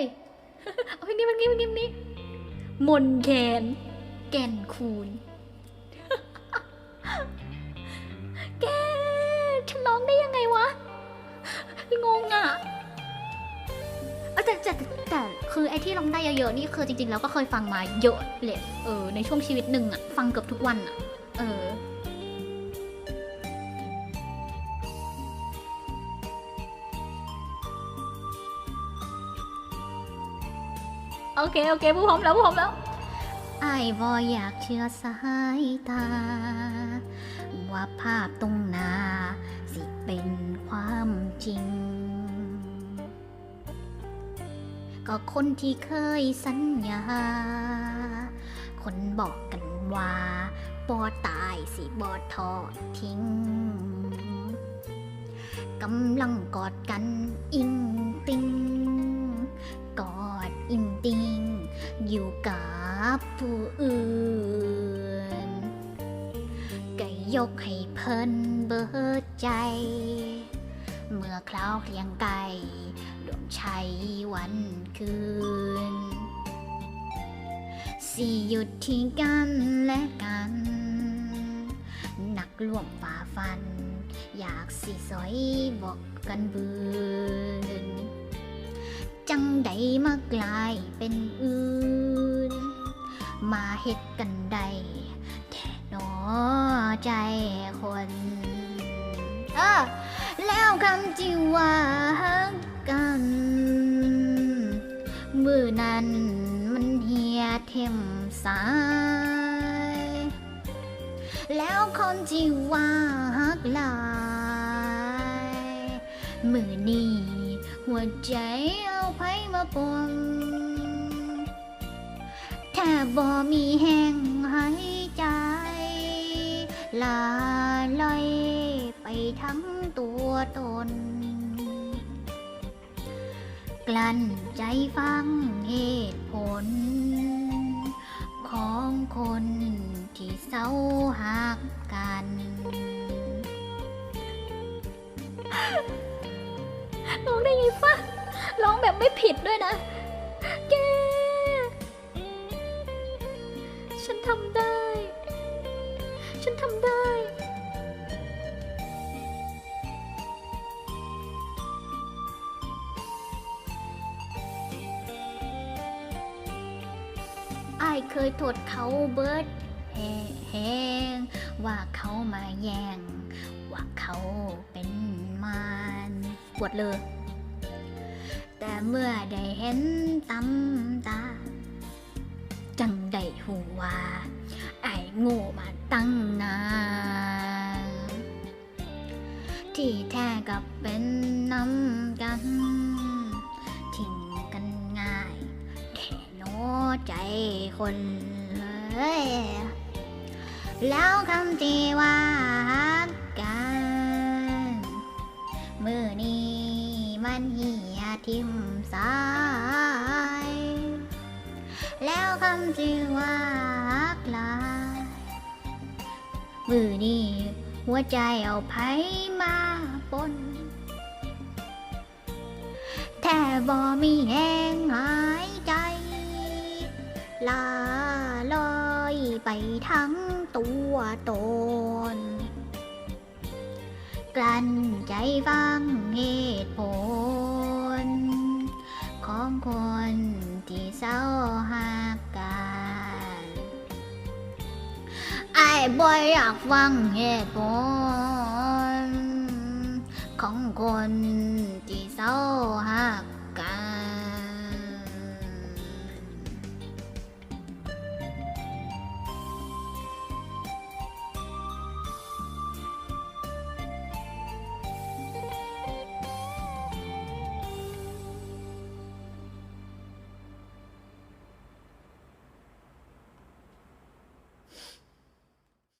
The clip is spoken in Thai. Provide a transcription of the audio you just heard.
ยเอาเพลงนี้เพลงนี้เพลงนี้นี้มนแคนแก่นคูณแกฉันร้องได้ยังไงวะ งงอะแต่แต่แต่แต่คือไอ้ที่ร้องได้เยอะๆนี่คือจริงๆแล้วก็เคยฟังมาเยอะเลยเออในช่วงชีวิตหนึ่งอะ ฟังเกือบทุกวันอะ เออ โอเค โอเคผู้พร้อมแล้วผู้พร้อมแล้วไอ้บออยากเชื่อสายตา ว่าภาพตรงหน้า สิเป็นความจริง ก็คนที่เคยสัญญา คนบอกกันว่าบอตายสิบอทอดทิ้ง กำลังกอดกันอิง อยู่กับผู้อื่นก็ยกให้เพิ่นเบิดใจ เมื่อคราวเคียงไก่ดวงชัยวันคืน สิหยุดที่กันและกันนักล่วงฝ่าฟัน อยากสิสอยบอกกันบืน จังใดมากลายเป็นอื่น มาเฮ็ดกันใดแท่นอใจคน เออ แล้วคำที่ว่าฮักกัน มือนั้นมันเฮียเทมสาย แล้วคนที่ว่าฮักหลาย มือนี้ หัวใจเอาไผมาปนถ้าบ่มีแห้งหายใจ ลาลอยไปทั้งตัวตน กลั้นใจฟังเหตุ องได้ไงฟะร้องแบบไม่ผิดด้วยนะ แก ฉันทำได้ ฉันทำได้ ไอเคยโทษเขาเบิร์ดแหงว่าเขามาแย่ง ว่าเขาเป็นมารปวดเลย แต่เมื่อได้เห็นตำตา จังได้หูว่าไอ้โง่มาตั้งนานที่แท้กับเป็นน้ำกัน ทิ้งกันง่ายแค่โน้ใจคนเลย แล้วคำที่ว่ากกัน มือนี้ มันเหียทิมสาย แล้วคำที่ว่าฮักลายมือนี้หัวใจเอาไผมาปนแทบบ่มีแหงหายใจ ลาลอยไปทั้งตัวตน กลั้นใจฟังเหตุผล ของคนที่เศร้าหักกันไอ้บอยอยากฟังเหตุผล ของคนที่เศร้าหักกัน